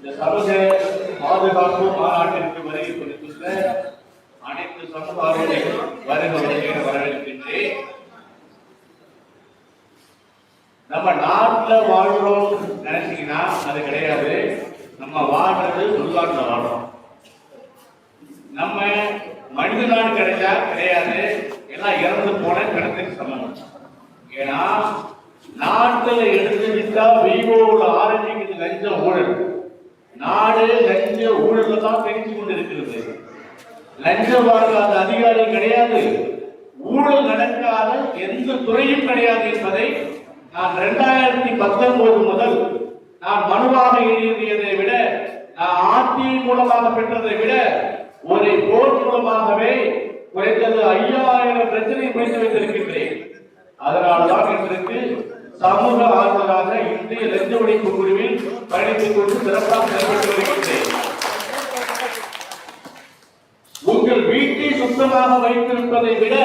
இந்த சமூக பாதுகாப்பு மாநாட்டிற்கு வருகை கொடுத்துள்ள அனைத்து சமூகங்களையும் வருக வரவேற்கின்றேன் நம்ம நாட்டில் வாழ்றோம் நினைச்சீங்கன்னா அது கிடையாது. நம்ம வாழ்றது உள்நாட்டில் வாழ்றோம். நம்ம மனித நாடு கிடைச்சா கிடையாது எல்லாம் இறந்து போன கிடத்துக்கு சமம் ஏன்னா நாட்டில் எடுத்து விட்டா விவோல ஆரம்பிக்கிறது லஞ்சம் ஊழல். நாடு லஞ்ச ஊழல்ல தான் தெரிஞ்சு கொண்டிருக்கிறது. லஞ்சம் வாங்காத அதிகாரி கிடையாது. ஊழல் நடக்காத எந்த துறையும் கிடையாது என்பதை நான் இரண்டாயிரத்தி பத்தொன்பது முதல் நான் மனுவாக எழுதியதை விட நான் ஆட்சி மூலமாக பெற்றதை விட ஒரு போர் மூலமாகவே குறைந்தது ஐயாயிரம் பிரச்சனை முடித்து வைத்திருக்கின்றேன். அதனால்தான் சமூக ஆர்வலாக இந்திய லஞ்ச ஒழிப்பு குழுவில் பயணித்துக் கொண்டு சிறப்பாக செயல்பட்டு வருகின்றேன். உங்கள் வீட்டை சுத்தமாக வைத்திருப்பதை விட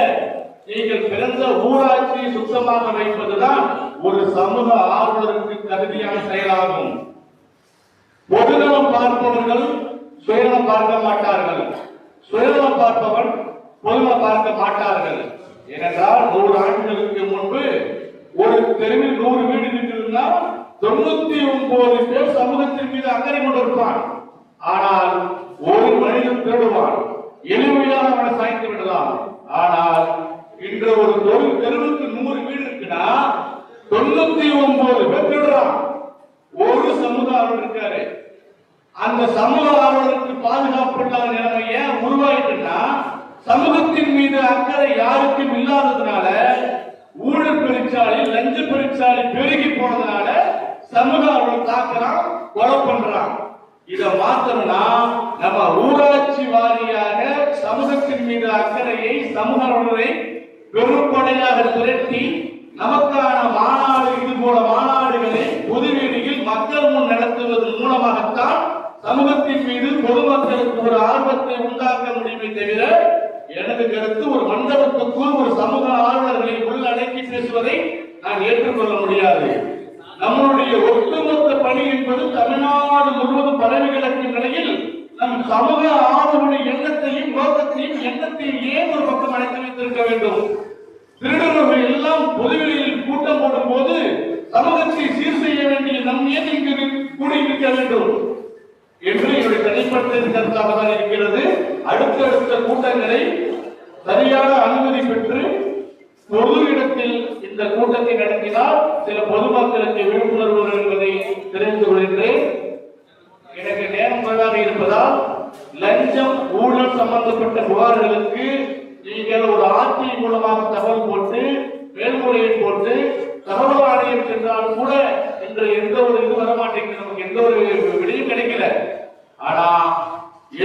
நீங்கள் பிறந்த ஊராட்சியை சுத்தமாக வைப்பதுதான் ஒரு சமூக ஆர்வலருக்கு தகுதியான செயலாகும். பொதுநலம் பார்ப்பவர்கள் சுயநலம் பார்க்க மாட்டார்கள். சுயநலம் பார்ப்பவன் பொதுநலம் பார்க்க மாட்டார்கள் ஏனென்றால் நூறு ஆண்டுகளுக்கு முன்பு ஒரு தெருவில் நூறு வீடு இருக்கிறதுனா தொண்ணூத்தி ஒன்பது பேர் சமூகத்தின் மீது அக்கறை கொண்டிருப்பான் ஆனால் ஒரு மனிதன் திருடுவான் எளிமையாக அவனை சாய்த்து விடலாம். ஆனால் இன்று ஒரு தொழில் தெருவுக்கு நூறு வீடு இருக்குன்னா தொண்ணூத்தி ஒன்பது பேர் திருடுறான் ஒரு சமூக ஆர்வலர் இருக்காரு. அந்த சமூக ஆர்வலருக்கு பாதுகாப்பு இல்லாத நிலைமை ஏன் உருவாயிட்டுன்னா சமூகத்தின் மீது அக்கறை யாருக்கும் இல்லாததுனால ஊழல் பெருச்சாளி லஞ்ச பெருச்சாளி சமூக ஆர்வலர் கொலை பண்றான். இதை மாத்தணும்னா நம்ம ஊராட்சி வாரியாக சமூகத்தின் மீது அக்கறையை சமூக ஆர்வலரை வெறுப்படையாக திரட்டி நமக்கான மாநாடு இது போல மாநாடுகளை பொதுவெளியில் மக்கள் முன் நடத்துவதன் மூலமாகத்தான் சமூகத்தின் மீது பொதுமக்களுக்கு ஒரு ஆர்வத்தை உண்டாக்க முடியுமே தவிர எனது கருத்து ஒரு மண்டபத்துக்குள் ஒரு சமூக ஆர்வலர்களை சமூக ஆர்வலுடைய எண்ணத்தையும் நோக்கத்தையும் எண்ணத்தையும் ஏன் ஒரு பக்கம் அழைத்து வைத்திருக்க வேண்டும்? திருடர்கள் எல்லாம் பொதுவெளியில் கூட்டம் போடும் போது சமூகத்தை சீர் செய்ய வேண்டிய நம் ஏன் இங்கு கூடியிருக்க வேண்டும்? என்று என்னுடைய தனிப்பட்ட கருத்தாக தான் இருக்கிறது. அடுத்தடுத்த கூட்டங்களை சரியான அனுமதி பெற்று பொது இடத்தில் இந்த கூட்டத்தை நடத்தினால் சில பொதுமக்களுக்கு விழிப்புணர்வு என்பதை தெரிந்து கொள்கின்றேன். எனக்கு நேரம் குறைவாக இருப்பதால் லஞ்சம் ஊழல் சம்பந்தப்பட்ட புகார்களுக்கு நீங்கள் ஒரு ஆட்சி மூலமாக தகவல் போட்டு மேல்முறையை போட்டு தகவல் ஆணையம் சென்றாலும் கூட இன்று எந்த ஒரு இது வரமாட்டேங்குது. நமக்கு எந்த ஒரு விடையும் கிடைக்கல. ஆனா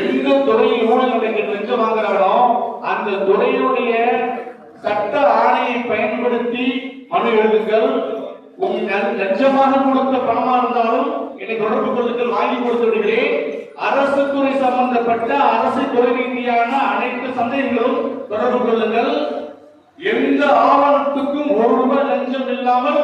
எந்த துறையில் ஊழல் நீங்கள் லஞ்சம் வாங்குறாங்களோ அந்த துறையுடைய சட்ட ஆணையை பயன்படுத்தி மனு எழுதுங்கள். உங்கள் லஞ்சமாக கொடுத்த பணமா இருந்தாலும் என்னை தொடர்பு கொள்ளுங்கள் வாங்கி கொடுத்து விடுகிறேன். அரசு துறை சம்பந்தப்பட்ட அரசு துறை ரீதியான அனைத்து சந்தேகங்களும் தொடர்பு கொள்ளுங்கள். எந்த ஆவணத்துக்கும் ஒரு ரூபாய் லஞ்சம் இல்லாமல்